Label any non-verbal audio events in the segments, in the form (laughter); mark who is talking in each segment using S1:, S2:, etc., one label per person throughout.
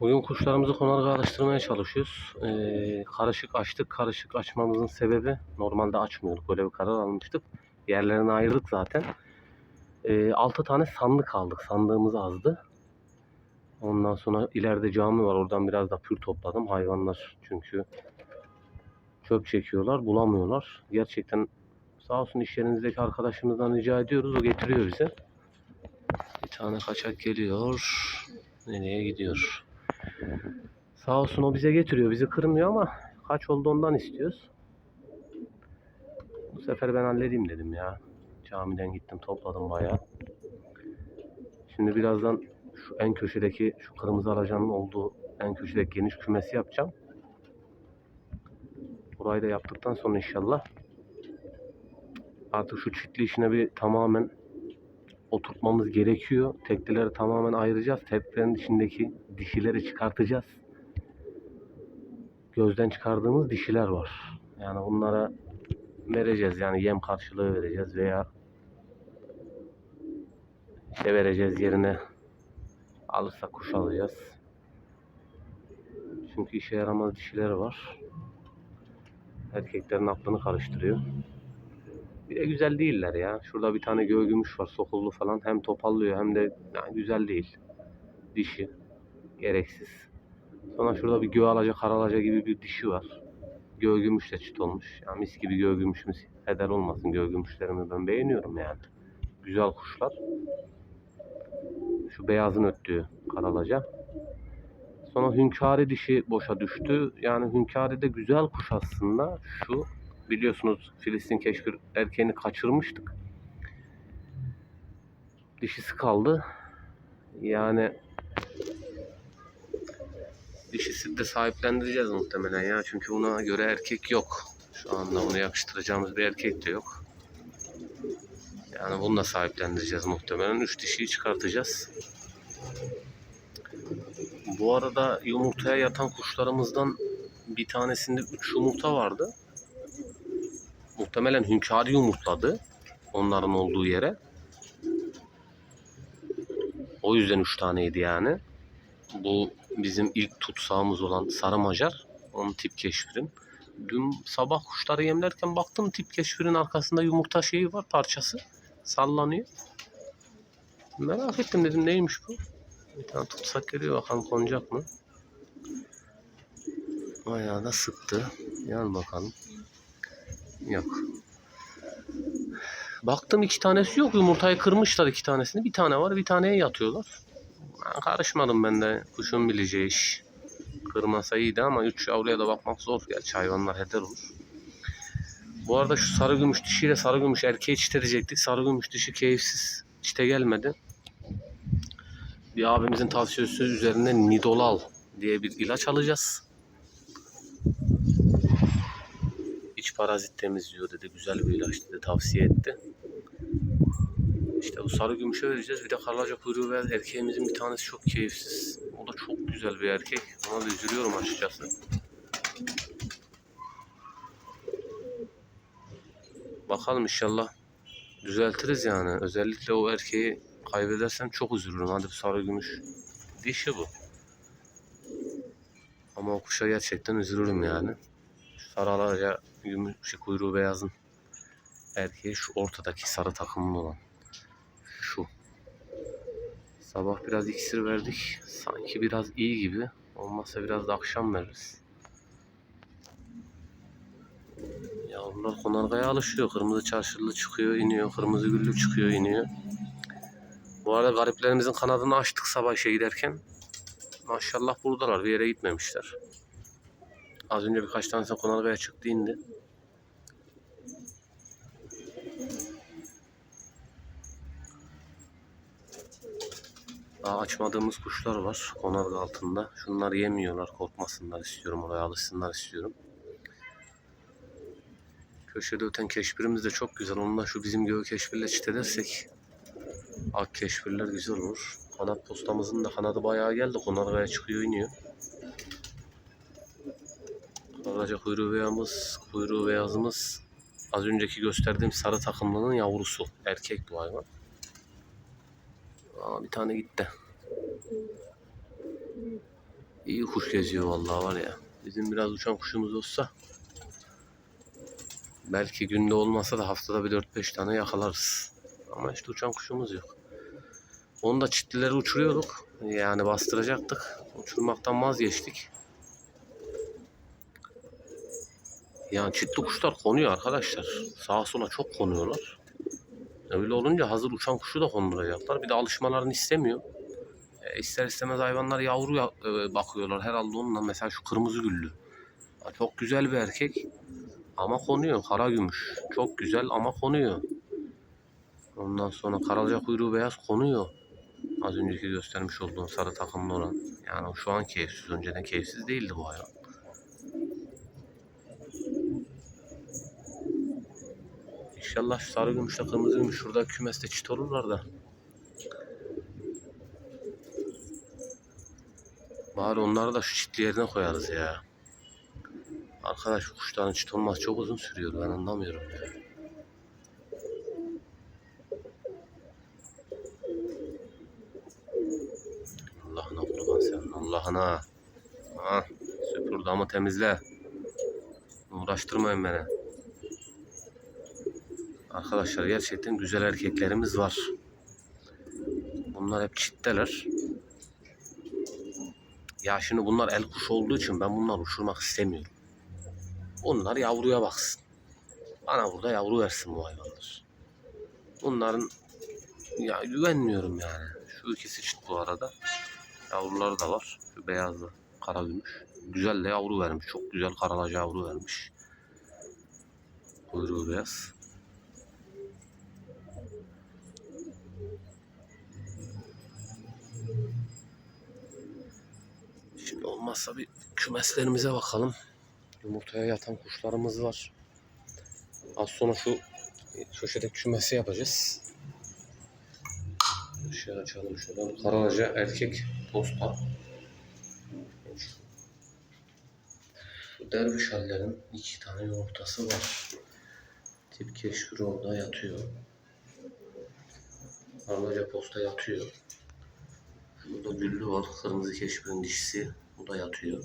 S1: Bugün kuşlarımızı konarga alıştırmaya çalışıyoruz. Ee, karışık açtık. Karışık açmamızın sebebi normalde açmıyorduk. Böyle bir karar almıştık. Yerlerini ayırdık zaten. Ee, 6 tane sandık aldık. Sandığımız azdı. Ondan sonra ileride cami var. Oradan biraz da pür topladım. Hayvanlar çünkü çöp çekiyorlar. Bulamıyorlar. Gerçekten sağ olsun iş yerinizdeki arkadaşımızdan rica ediyoruz. O getiriyor bize. Bir tane kaçak geliyor. Nereye gidiyor? Sağ olsun o bize getiriyor. Bizi kırmıyor ama kaç oldu ondan istiyoruz. Bu sefer ben halledeyim dedim ya. Camiden gittim topladım bayağı. Şimdi birazdan şu en köşedeki şu kırmızı alacanın olduğu en köşedeki geniş kümesi yapacağım. Burayı da yaptıktan sonra inşallah artık şu çitli işine bir tamamen oturtmamız gerekiyor. Teklileri tamamen ayıracağız. Teklerin içindeki dişileri çıkartacağız. Gözden çıkardığımız dişiler var. Yani bunlara vereceğiz. Yani yem karşılığı vereceğiz veya işte vereceğiz yerine alırsak kuş alacağız. Çünkü işe yaramaz dişileri var. Erkeklerin aklını karıştırıyor. Bir de güzel değiller ya. Şurada bir tane gümüş var sokullu falan. Hem topallıyor hem de yani güzel değil. Dişi. Gereksiz. Sonra şurada bir göğe alaca karalaca gibi bir dişi var. Gümüş de çit olmuş. Yani mis gibi göğe gümüşümüz heder olmasın. Göğe gümüşlerimi ben beğeniyorum yani. Güzel kuşlar. Şu beyazın öttüğü karalaca. Sonra hünkâri dişi boşa düştü. Yani hünkâri de güzel kuş aslında. Şu biliyorsunuz Filistin keşfi erkeğini kaçırmıştık. Dişisi kaldı. Yani dişisi de sahiplendireceğiz muhtemelen ya. Çünkü buna göre erkek yok. Şu anda bunu yakıştıracağımız bir erkek de yok. Yani bunu da sahiplendireceğiz muhtemelen. Üç dişiyi çıkartacağız. Bu arada yumurtaya yatan kuşlarımızdan bir tanesinde 3 yumurta vardı. Muhtemelen hünkârı yumurtladı onların olduğu yere. O yüzden 3 taneydi yani. Bu bizim ilk tutsağımız olan sarı macar. Onun tip keşfirim. Dün sabah kuşları yemlerken baktım tip keşfirin arkasında yumurta şeyi var parçası. Sallanıyor. Merak ettim dedim neymiş bu? Bir tane tutsak geliyor bakalım konacak mı? Bayağı da sıktı. Yan bakalım. Yok. Baktım iki tanesi yok. Yumurtayı kırmışlar iki tanesini. Bir tane var. Bir taneye yatıyorlar. Karışmadım ben de. Kuşun bileceği iş. Kırmasa iyiydi ama üç yavruya da bakmak zor. Gerçi hayvanlar heder olur. Bu arada şu sarı gümüş dişiyle sarı gümüş erkeği çitedecektik. Sarı gümüş dişi keyifsiz. Çite gelmedi. Bir abimizin tavsiyesi üzerine Nidolal diye bir ilaç alacağız. Parazit temizliyor dedi. Güzel bir ilaç dedi. Tavsiye etti. İşte bu sarı gümüşe vereceğiz. Bir de karlaca kuyruğu ve erkeğimizin bir tanesi çok keyifsiz. O da çok güzel bir erkek. Ona da üzülüyorum açıkçası. Bakalım inşallah düzeltiriz yani. Özellikle o erkeği kaybedersem çok üzülürüm. Hadi bu sarı gümüş. Dişi bu. Ama o kuşa gerçekten üzülürüm yani. Alaca gümüş şey, kuyruğu beyazın erkeği şu ortadaki sarı takımlı olan. Şu. Sabah biraz iksir verdik. Sanki biraz iyi gibi. Olmazsa biraz da akşam veririz. Yavrular konargaya alışıyor. Kırmızı çarşırlı çıkıyor, iniyor. Kırmızı güllü çıkıyor, iniyor. Bu arada gariplerimizin kanadını açtık sabah işe giderken. Maşallah buradalar. Bir yere gitmemişler. Az önce birkaç tanesi konargaya çıktı indi. Daha açmadığımız kuşlar var konarga altında. Şunlar yemiyorlar, korkmasınlar istiyorum, oraya alışsınlar istiyorum. Köşede öten keşbirimiz de çok güzel. Onunla şu bizim göğü keşbirle çit edersek ak keşbirler güzel olur. Kanat postamızın da kanadı bayağı geldi. Konargaya çıkıyor, iniyor. Karaca kuyruğu beyazımız, kuyruğu beyazımız az önceki gösterdiğim sarı takımlının yavrusu. Erkek bu hayvan. Aa, bir tane gitti. İyi kuş geziyor vallahi var ya. Bizim biraz uçan kuşumuz olsa belki günde olmasa da haftada bir 4-5 tane yakalarız. Ama işte uçan kuşumuz yok. Onu da çitlileri uçuruyorduk. Yani bastıracaktık. Uçurmaktan vazgeçtik. Yani çitli kuşlar konuyor arkadaşlar. Sağa sola çok konuyorlar. Öyle olunca hazır uçan kuşu da konduracaklar. Bir de alışmalarını istemiyor. E, ister istemez hayvanlar yavru ya- e, bakıyorlar herhalde onunla. Mesela şu kırmızı güllü. Ha, Çok güzel bir erkek. Ama konuyor. Kara gümüş. Çok güzel ama konuyor. Ondan sonra karaca kuyruğu beyaz konuyor. Az önceki göstermiş olduğum sarı takımlı olan. Yani şu an keyifsiz. Önceden keyifsiz değildi bu hayvan. İnşallah şu sarı gümüşle kırmızı gümüş şurada kümeste çit olurlar da. Bari onları da şu çitli yerine koyarız ya. Arkadaş şu kuşların çit olması çok uzun sürüyor ben anlamıyorum ya. Allah'ına kurban sen Allah'ına. Ha, süpür damı temizle. Uğraştırmayın beni. Arkadaşlar gerçekten güzel erkeklerimiz var. Bunlar hep çitteler. Ya şimdi bunlar el kuş olduğu için ben bunları uçurmak istemiyorum. Bunlar yavruya baksın. Bana burada yavru versin bu hayvanlar. Bunların ya güvenmiyorum yani. Şu ikisi çit bu arada. Yavruları da var. Şu beyazlı kara gümüş. Güzel de yavru vermiş. Çok güzel karalaca yavru vermiş. Kuyruğu beyaz. Şimdi olmazsa bir kümeslerimize bakalım. Yumurtaya yatan kuşlarımız var. Az sonra şu köşedeki kümesi yapacağız. Şöyle açalım şuradan. Karalaca erkek posta. Şu derviş hallerin iki tane yumurtası var. Tip keşkür orada yatıyor. Karalaca posta yatıyor. Burada güllü var. Kırmızı keşfirin dişisi. Bu da yatıyor.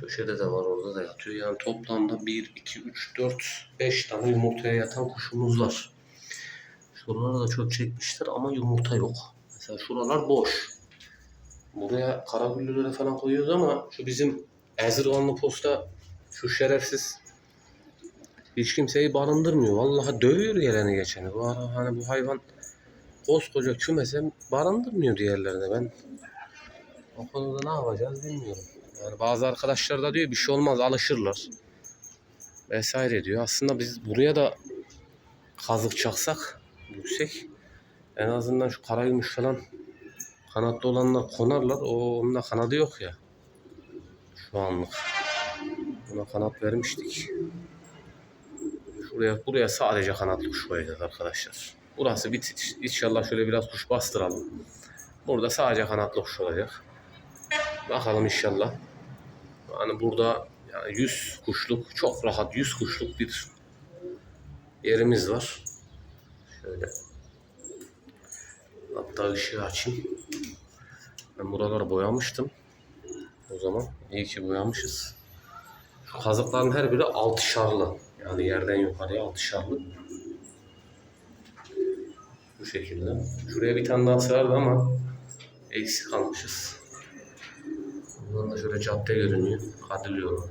S1: Köşede de var orada da yatıyor. Yani toplamda 1, 2, 3, 4, 5 tane yumurtaya yatan kuşumuz var. Şuralara da çöp çekmişler ama yumurta yok. Mesela şuralar boş. Buraya kara güllüleri falan koyuyoruz ama şu bizim Ezirganlı posta şu şerefsiz hiç kimseyi barındırmıyor. Vallahi dövüyor geleni geçeni. Bu ara hani bu hayvan koskoca kümese barındırmıyor diğerlerine. Ben o konuda ne yapacağız bilmiyorum. Yani bazı arkadaşlar da diyor bir şey olmaz alışırlar. Vesaire diyor. Aslında biz buraya da kazık çaksak yüksek. En azından şu karagümüş falan kanatlı olanlar konarlar. O onun da kanadı yok ya. Şu anlık. Buna kanat vermiştik. Şuraya buraya sadece kanatlı kuş koyacağız arkadaşlar. Burası bit inşallah şöyle biraz kuş bastıralım. Burada sadece kanatlı kuş olacak. Bakalım inşallah. Yani burada yani 100 kuşluk çok rahat 100 kuşluk bir yerimiz var. Şöyle. Hatta ışığı açayım. Ben buraları boyamıştım. O zaman iyi ki boyamışız. Şu kazıkların her biri altışarlı. Yani yerden yukarıya altışarlı. Bu şekilde. Şuraya bir tane daha sığardı ama eksik kalmışız. Buradan da şöyle cadde görünüyor. Kadir yolu.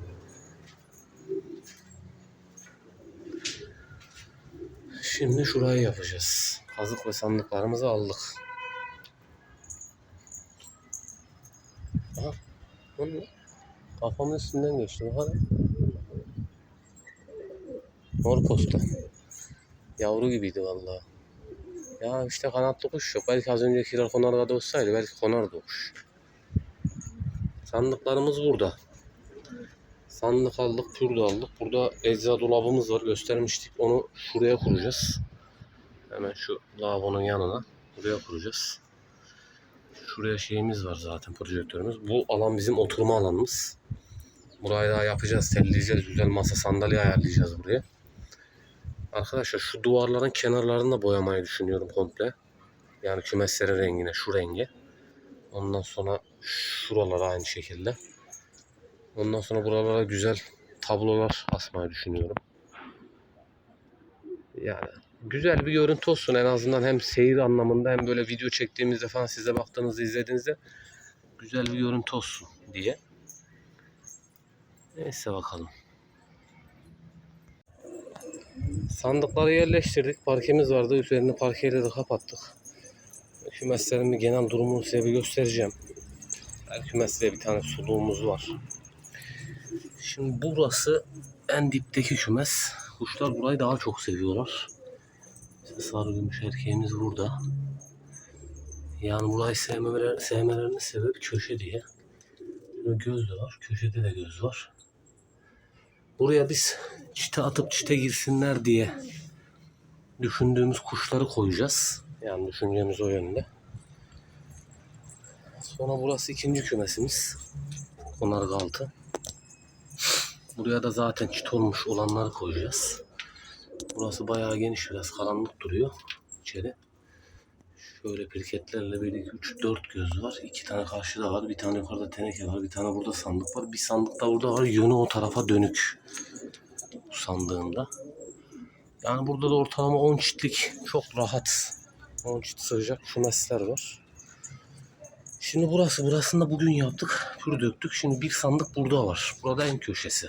S1: Şimdi şurayı yapacağız. Kazık ve sandıklarımızı aldık. Aha. Ne? Kafamın üstünden geçti. Hadi. Mor posta. Yavru gibiydi vallahi. Ya işte kanatlı kuş yok. Belki az öncekiler konarda olsaydı belki konardı o kuş. Sandıklarımız burada. Sandık aldık, pürde aldık. Burada ecza dolabımız var. Göstermiştik. Onu şuraya kuracağız. Hemen şu lavabonun yanına. Buraya kuracağız. Şuraya şeyimiz var zaten projektörümüz. Bu alan bizim oturma alanımız. Burayı daha yapacağız, telleyeceğiz. Güzel masa sandalye ayarlayacağız buraya. Arkadaşlar şu duvarların kenarlarını da boyamayı düşünüyorum komple. Yani kümeslerin rengine, şu renge. Ondan sonra şuralara aynı şekilde. Ondan sonra buralara güzel tablolar asmayı düşünüyorum. Yani güzel bir görüntü olsun en azından hem seyir anlamında hem böyle video çektiğimizde falan size baktığınızda izlediğinizde güzel bir görüntü olsun diye. Neyse bakalım. Sandıkları yerleştirdik. Parkemiz vardı. Üzerini parkeyle de kapattık. Kümeslerin bir genel durumunu size bir göstereceğim. Her kümeste bir tane suluğumuz var. Şimdi burası en dipteki kümes. Kuşlar burayı daha çok seviyorlar. İşte sarı gümüş erkeğimiz burada. Yani burayı sevmemeler, sevmelerinin sebebi köşe diye. Şurada göz de var. Köşede de göz var. Buraya biz çite atıp çite girsinler diye düşündüğümüz kuşları koyacağız. Yani düşüncemiz o yönde. Sonra burası ikinci kümesimiz. Onargı altı. Buraya da zaten çit olmuş olanları koyacağız. Burası bayağı geniş biraz karanlık duruyor içeri. Şöyle pirketlerle 1, 2, 3, 4 göz var. 2 tane karşıda var. Bir tane yukarıda teneke var. Bir tane burada sandık var. Bir sandık da burada var. Yönü o tarafa dönük. Bu sandığında. Yani burada da ortalama 10 çitlik çok rahat 10 çit sığacak kümesler var. Şimdi burası. Burasını da bugün yaptık. Pür döktük. Şimdi bir sandık burada var. Burada en köşesi.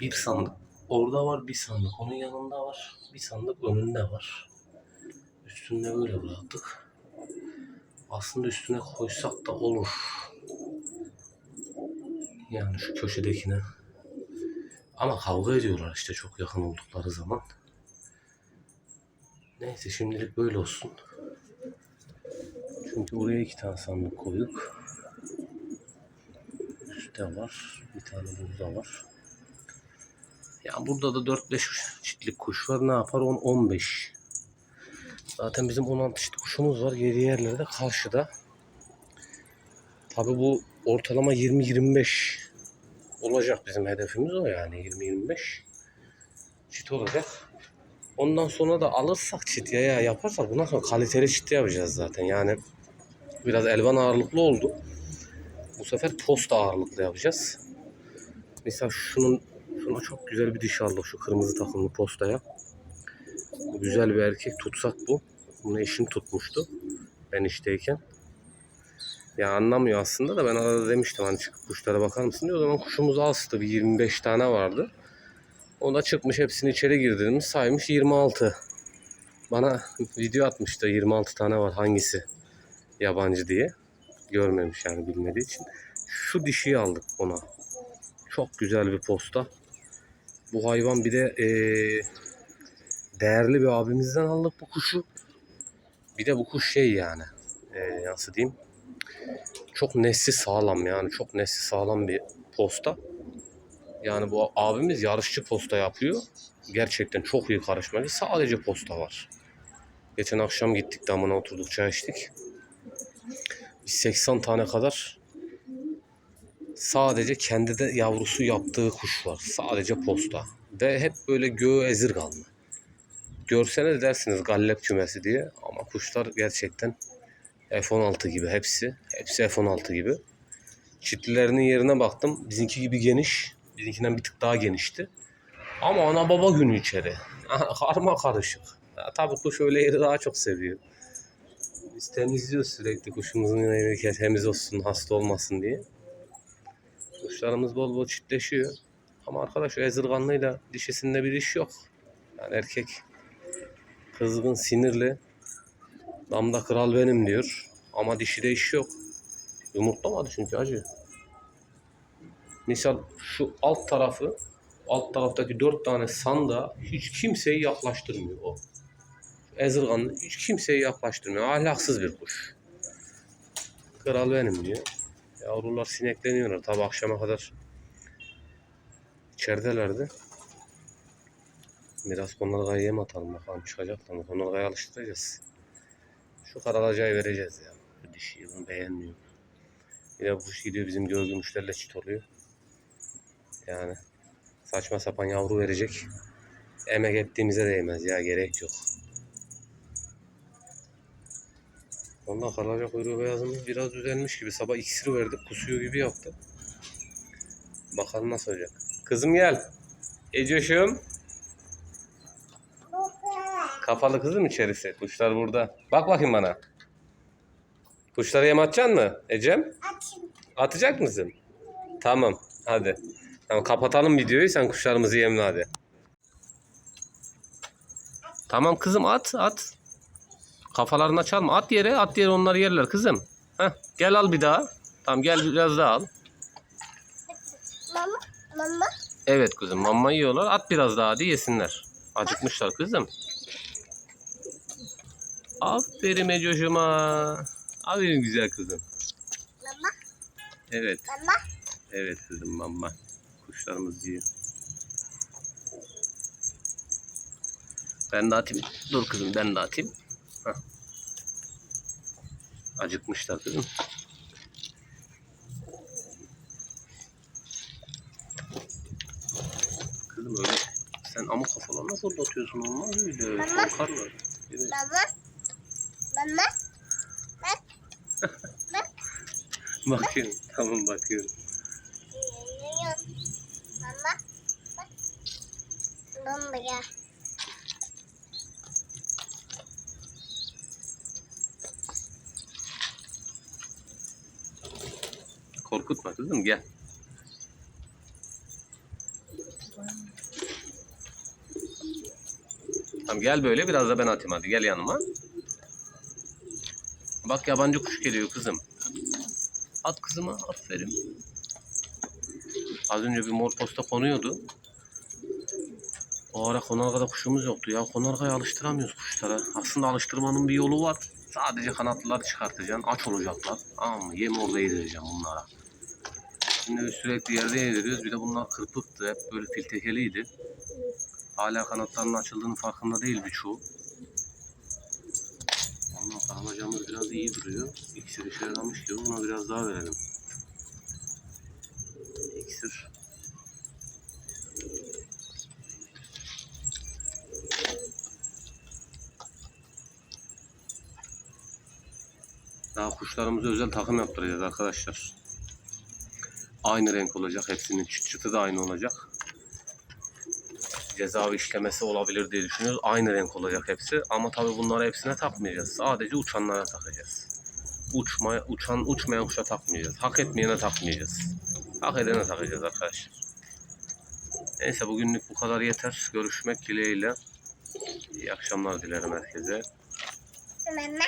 S1: Bir sandık. Orada var bir sandık. Onun yanında var. Bir sandık önünde var. Üstünde böyle bıraktık. Aslında üstüne koysak da olur. Yani şu köşedekine. Ama kavga ediyorlar işte çok yakın oldukları zaman. Neyse şimdilik böyle olsun. Çünkü buraya iki tane sandık koyduk. Üstte var. Bir tane burada var. Ya burada da 4-5 çiftlik kuş var. Ne yapar? 10-15. Zaten bizim 16 çiftlik kuşumuz var. Yedi yerleri de karşıda. Tabi bu ortalama 20-25 olacak bizim hedefimiz o yani 20-25 çit olacak. Ondan sonra da alırsak çit yaya yaparsak bundan sonra kaliteli çit yapacağız zaten. Yani biraz elvan ağırlıklı oldu. Bu sefer post ağırlıklı yapacağız. Mesela şunun şuna çok güzel bir dişi aldık şu kırmızı takımlı postaya. Güzel bir erkek tutsak bu. Bunu eşim tutmuştu. Ben işteyken. Ya anlamıyor aslında da ben arada demiştim hani çıkıp kuşlara bakar mısın diye. O zaman kuşumuz azdı. Bir 25 tane vardı. O da çıkmış hepsini içeri girdirmiş saymış 26. Bana video atmıştı 26 tane var hangisi yabancı diye. Görmemiş yani bilmediği için. Şu dişiyi aldık ona. Çok güzel bir posta. Bu hayvan bir de eee, değerli bir abimizden aldık bu kuşu. Bir de bu kuş şey yani. Eee nasıl diyeyim? Çok nesli sağlam yani. Çok nesli sağlam bir posta. Yani bu abimiz yarışçı posta yapıyor. Gerçekten çok iyi karışmacı. Sadece posta var. Geçen akşam gittik damına oturduk çay içtik. Bir 80 tane kadar sadece kendi de yavrusu yaptığı kuş var. Sadece posta. Ve hep böyle göğü ezirganlı. Görseniz dersiniz gallep kümesi diye. Ama kuşlar gerçekten F-16 gibi hepsi. Hepsi F-16 gibi. Çitlilerinin yerine baktım. Bizimki gibi geniş. Bizimkinden bir tık daha genişti. Ama ana baba günü içeri. (laughs) Karma karışık. Ya, tabii kuş öyle yeri daha çok seviyor. Biz temizliyoruz sürekli kuşumuzun yeri temiz olsun, hasta olmasın diye. Kuşlarımız bol bol çiftleşiyor. Ama arkadaş ezirganlıyla dişisinde bir iş yok. Yani erkek kızgın, sinirli. Damda kral benim diyor. Ama dişide iş yok. Yumurtlamadı çünkü acı. Misal şu alt tarafı, alt taraftaki dört tane sanda hiç kimseyi yaklaştırmıyor o. Ezirgan hiç kimseyi yaklaştırmıyor. Ahlaksız bir kuş. Kral benim diyor. Yavrular sinekleniyorlar. Tabi akşama kadar içeridelerdi. Biraz onlara yem atalım bakalım çıkacaklar mı? Onları alıştıracağız. Şu karalacayı vereceğiz ya. Bu dişiyi bunu beğenmiyor. Yine bu kuş gidiyor bizim gölgümüşlerle çit oluyor. Yani saçma sapan yavru verecek. Emek ettiğimize değmez ya gerek yok. Ondan karaca kuyruğu beyazımız biraz düzelmiş gibi. Sabah iksiri verdik. Kusuyor gibi yaptı. Bakalım nasıl olacak. Kızım gel. Ecoş'um. Kapalı kızım içerisi. Kuşlar burada. Bak bakayım bana. Kuşlara yem atacaksın mı Ecem? Atacak mısın? Tamam. Hadi. Tamam, kapatalım videoyu. Sen kuşlarımızı yemle hadi. Tamam kızım at at. Kafalarına çalma. At yere at yere onları yerler kızım. Heh, gel al bir daha. Tamam gel biraz daha al.
S2: Mama, mama.
S1: Evet kızım mama yiyorlar. At biraz daha hadi yesinler. Acıkmışlar kızım. Aferin Ecoş'uma. Aferin güzel kızım.
S2: Mama,
S1: Evet.
S2: mama.
S1: Evet kızım mama. Kuşlarımız yiyor. Ben de atayım. Dur kızım ben de atayım. Hah. Acıkmışlar kızım. Kızım öyle sen amuk kafalar nasıl atıyorsun olmaz öyle.
S2: Mama.
S1: Korkarlar. Evet.
S2: Mama. Mama. (laughs)
S1: Bakıyorum. Tamam bakıyorum.
S2: Bak. Mama ya.
S1: Korkutma kızım gel. Tamam gel böyle biraz da ben atayım hadi gel yanıma. Bak yabancı kuş geliyor kızım. At kızıma aferin. Az önce bir mor posta konuyordu. O ara konargada kuşumuz yoktu ya. Konargaya alıştıramıyoruz kuşlara. Aslında alıştırmanın bir yolu var. Sadece kanatlıları çıkartacaksın. Aç olacaklar. Tamam? Yem orada yedireceğim bunlara. Şimdi sürekli yerde yediriyoruz. Bir de bunlar kırpıktı. Hep böyle filtekeliydi. Hala kanatlarının açıldığının farkında değil birçoğu. Ondan karalacağımız biraz iyi duruyor. İksir işe yaramış gibi buna biraz daha verelim. Daha kuşlarımıza özel takım yaptıracağız arkadaşlar. Aynı renk olacak hepsinin. Çıt çıtı da aynı olacak. Cezavi işlemesi olabilir diye düşünüyoruz. Aynı renk olacak hepsi. Ama tabii bunları hepsine takmayacağız. Sadece uçanlara takacağız. Uçmaya, uçan, uçmayan kuşa takmayacağız. Hak etmeyene takmayacağız. Hak edene takacağız arkadaşlar. Neyse bugünlük bu kadar yeter. Görüşmek dileğiyle. İyi akşamlar dilerim herkese.
S2: Mama.